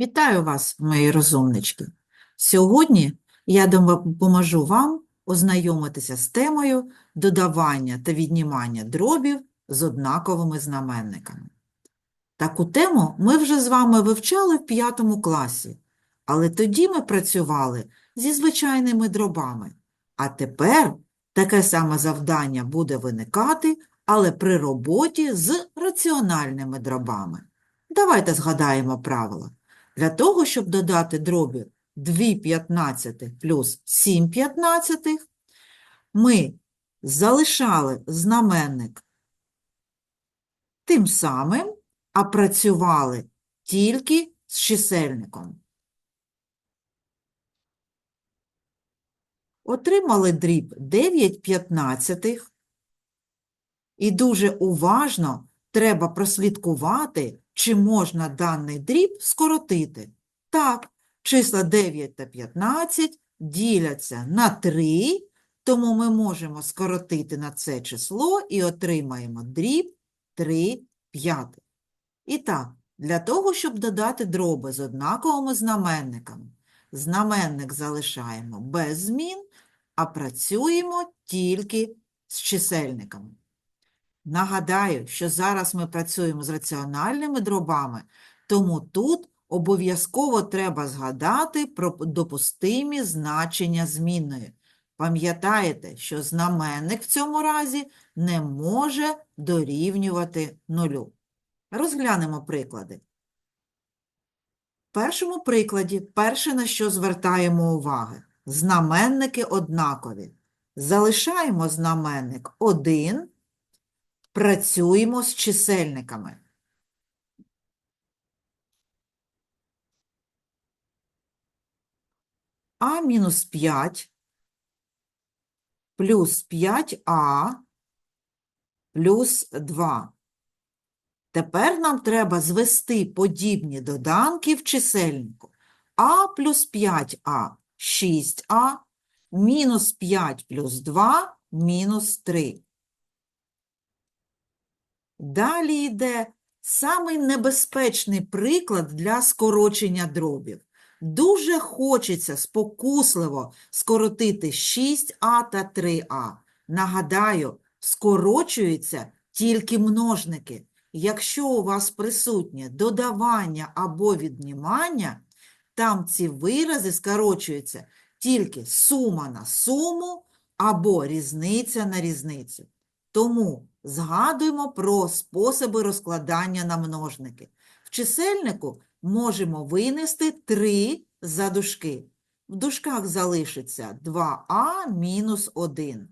Вітаю вас, мої розумнички! Сьогодні я допоможу вам ознайомитися з темою додавання та віднімання дробів з однаковими знаменниками. Таку тему ми вже з вами вивчали в п'ятому класі, але тоді ми працювали зі звичайними дробами. А тепер таке саме завдання буде виникати, але при роботі з раціональними дробами. Давайте згадаємо правила. Для того, щоб додати дробі 2 п'ятнадцятих плюс 7 п'ятнадцятих, ми залишали знаменник тим самим, а працювали тільки з чисельником. Отримали дріб 9 п'ятнадцятих. І дуже уважно треба прослідкувати, чи можна даний дріб скоротити. Так, числа 9 та 15 діляться на 3, тому ми можемо скоротити на це число і отримаємо дріб 3 п'ятих. І так, для того, щоб додати дроби з однаковими знаменниками, знаменник залишаємо без змін, а працюємо тільки з чисельниками. Нагадаю, що зараз ми працюємо з раціональними дробами, тому тут обов'язково треба згадати про допустимі значення змінної. Пам'ятаєте, що знаменник в цьому разі не може дорівнювати нулю. Розглянемо приклади. В першому прикладі перше, на що звертаємо уваги – знаменники однакові. Залишаємо знаменник 1, працюємо з чисельниками. А мінус 5 плюс 5а плюс 2. Тепер нам треба звести подібні доданки в чисельнику. А плюс 5а – 6а, мінус 5 плюс 2 – мінус 3. Далі йде самий небезпечний приклад для скорочення дробів. Дуже хочеться спокусливо скоротити 6а та 3а. Нагадаю, скорочуються тільки множники. Якщо у вас присутнє додавання або віднімання, там ці вирази скорочуються тільки сума на суму або різниця на різницю. Тому згадуємо про способи розкладання на множники. В чисельнику можемо винести 3 за дужки. В дужках залишиться 2а мінус 1.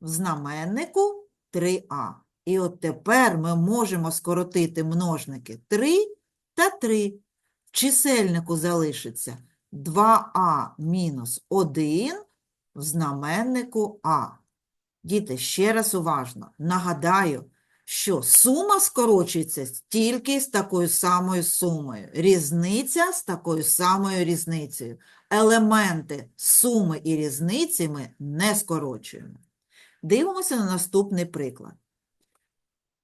В знаменнику 3а. І от тепер ми можемо скоротити множники 3 та 3. В чисельнику залишиться 2а мінус 1, в знаменнику а. Діти, ще раз уважно. Нагадаю, що сума скорочується тільки з такою самою сумою. Різниця з такою самою різницею. Елементи суми і різниці ми не скорочуємо. Дивимося на наступний приклад.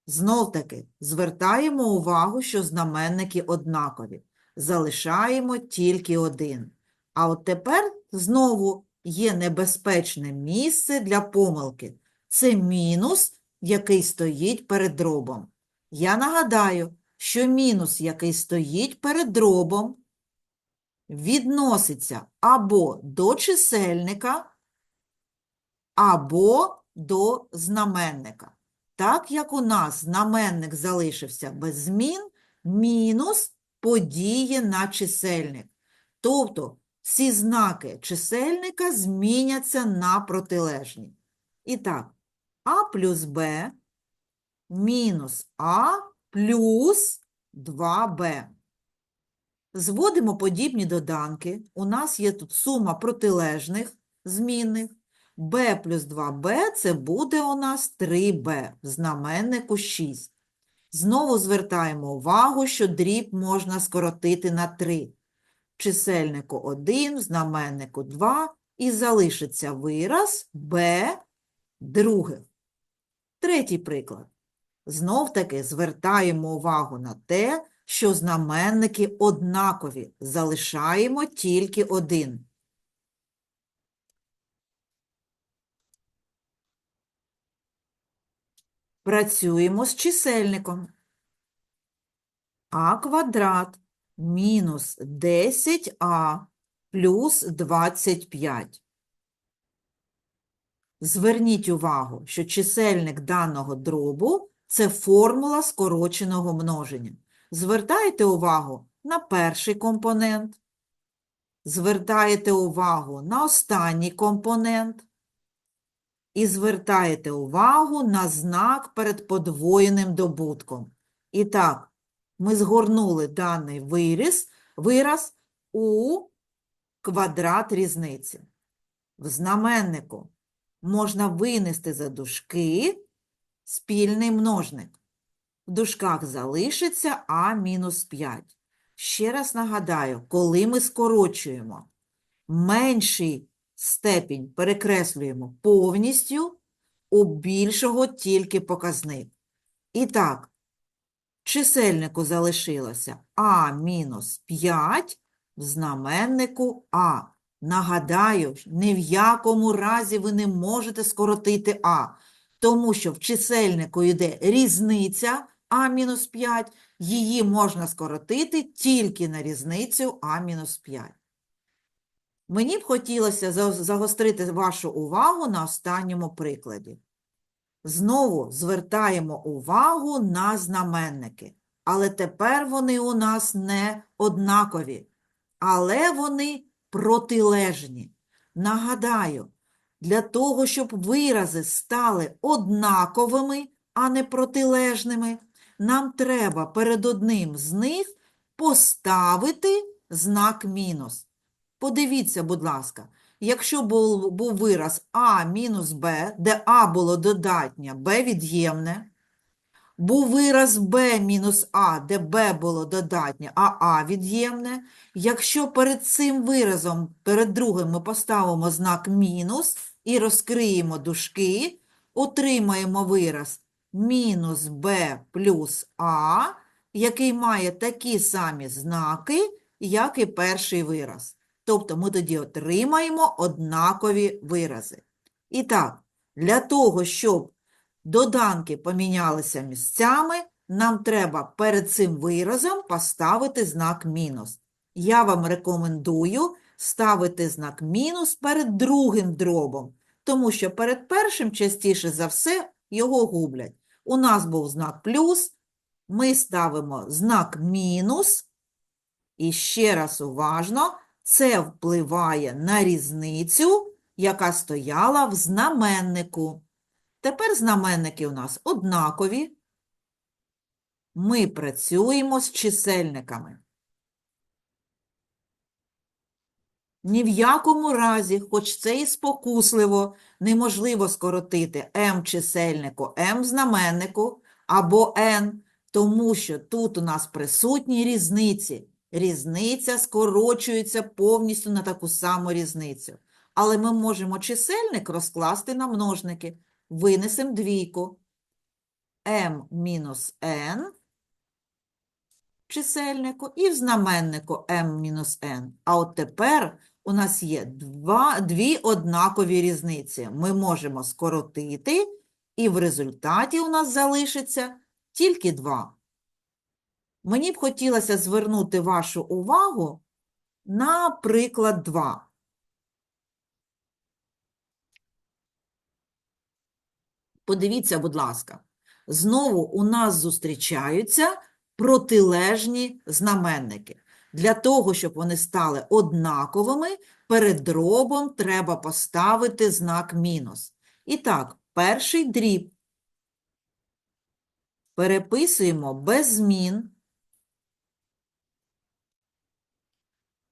Знов-таки звертаємо увагу, що знаменники однакові. Залишаємо тільки один. А от тепер знову є небезпечне місце для помилки. Це мінус, який стоїть перед дробом. Я нагадаю, що мінус, який стоїть перед дробом, відноситься або до чисельника, або до знаменника. Так як у нас знаменник залишився без змін, мінус подіє на чисельник. Тобто всі знаки чисельника зміняться на протилежні. І так, а плюс Б мінус А плюс 2Б. Зводимо подібні доданки. У нас є тут сума протилежних змінних. b плюс 2b – це буде у нас 3b, в знаменнику 6. Знову звертаємо увагу, що дріб можна скоротити на 3. Чисельнику 1, в знаменнику 2 і залишиться вираз b других. Третій приклад. Знов-таки звертаємо увагу на те, що знаменники однакові, залишаємо тільки один. Працюємо з чисельником. А квадрат мінус 10а плюс 25. Зверніть увагу, що чисельник даного дробу – це формула скороченого множення. Звертайте увагу на перший компонент, звертаєте увагу на останній компонент і звертаєте увагу на знак перед подвоєним добутком. І так, ми згорнули даний вираз, вираз у квадрат різниці. В знаменнику можна винести за дужки спільний множник. В дужках залишиться а мінус 5. Ще раз нагадаю, коли ми скорочуємо, менший степінь перекреслюємо повністю, у більшого тільки показник. І так, чисельнику залишилося а мінус 5, в знаменнику а. Нагадаю, ні в якому разі ви не можете скоротити а, тому що в чисельнику йде різниця а мінус 5, її можна скоротити тільки на різницю а мінус 5. Мені б хотілося загострити вашу увагу на останньому прикладі. Знову звертаємо увагу на знаменники, але тепер вони у нас не однакові, але вони протилежні. Нагадаю, для того, щоб вирази стали однаковими, а не протилежними, нам треба перед одним з них поставити знак мінус. Подивіться, будь ласка, якщо був, був вираз А мінус Б, де А було додатнє, Б від'ємне, був вираз Б мінус А, де Б було додатнє, а А від'ємне, якщо перед цим виразом, перед другим ми поставимо знак мінус і розкриємо дужки, отримаємо вираз мінус Б плюс А, який має такі самі знаки, як і перший вираз. Тобто ми тоді отримаємо однакові вирази. І так, для того, щоб доданки помінялися місцями, нам треба перед цим виразом поставити знак мінус. Я вам рекомендую ставити знак мінус перед другим дробом, тому що перед першим частіше за все його гублять. У нас був знак плюс, ми ставимо знак мінус, і ще раз уважно, це впливає на різницю, яка стояла в знаменнику. Тепер знаменники у нас однакові. Ми працюємо з чисельниками. Ні в якому разі, хоч це і спокусливо, неможливо скоротити m чисельнику, m знаменнику або n, тому що тут у нас присутні різниці. Різниця скорочується повністю на таку саму різницю. Але ми можемо чисельник розкласти на множники. Винесемо двійку. m мінус n чисельнику і в знаменнику m мінус n. А от тепер у нас є два, дві однакові різниці. Ми можемо скоротити, і в результаті у нас залишиться тільки два. Мені б хотілося звернути вашу увагу на приклад 2. Подивіться, будь ласка, знову у нас зустрічаються протилежні знаменники. Для того, щоб вони стали однаковими, перед дробом треба поставити знак мінус. І так, перший дріб переписуємо без змін.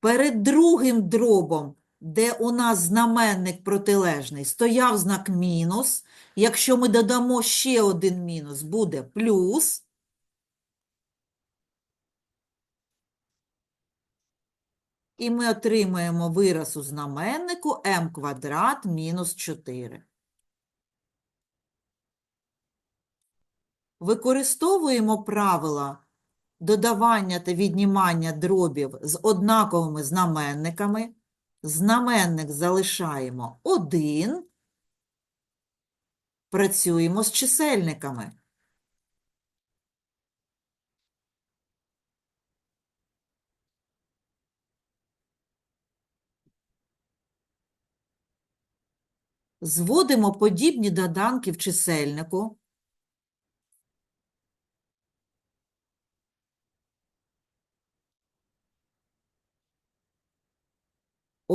Перед другим дробом, де у нас знаменник протилежний, стояв знак мінус. Якщо ми додамо ще один мінус, буде плюс. І ми отримаємо вираз у знаменнику m квадрат мінус 4. Використовуємо правила додавання та віднімання дробів з однаковими знаменниками. Знаменник залишаємо 1. Працюємо з чисельниками. Зводимо подібні доданки в чисельнику.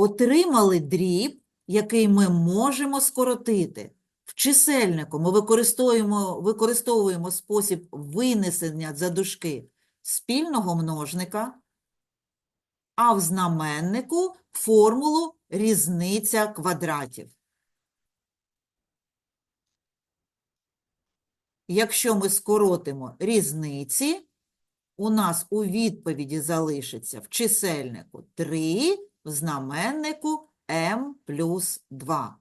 Отримали дріб, який ми можемо скоротити. В чисельнику ми використовуємо, використовуємо спосіб винесення за дужки спільного множника, а в знаменнику формулу різниця квадратів. Якщо ми скоротимо різниці, у нас у відповіді залишиться в чисельнику 3, в знаменнику m плюс 2.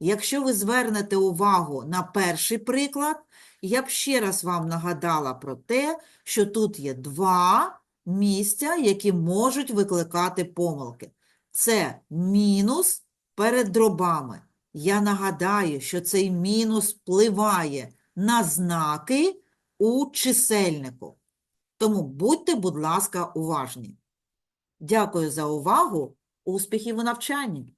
Якщо ви звернете увагу на перший приклад, я б ще раз вам нагадала про те, що тут є два місця, які можуть викликати помилки. Це мінус перед дробами. Я нагадаю, що цей мінус впливає на знаки у чисельнику. Тому будьте, будь ласка, уважні. Дякую за увагу. Успіхів у навчанні!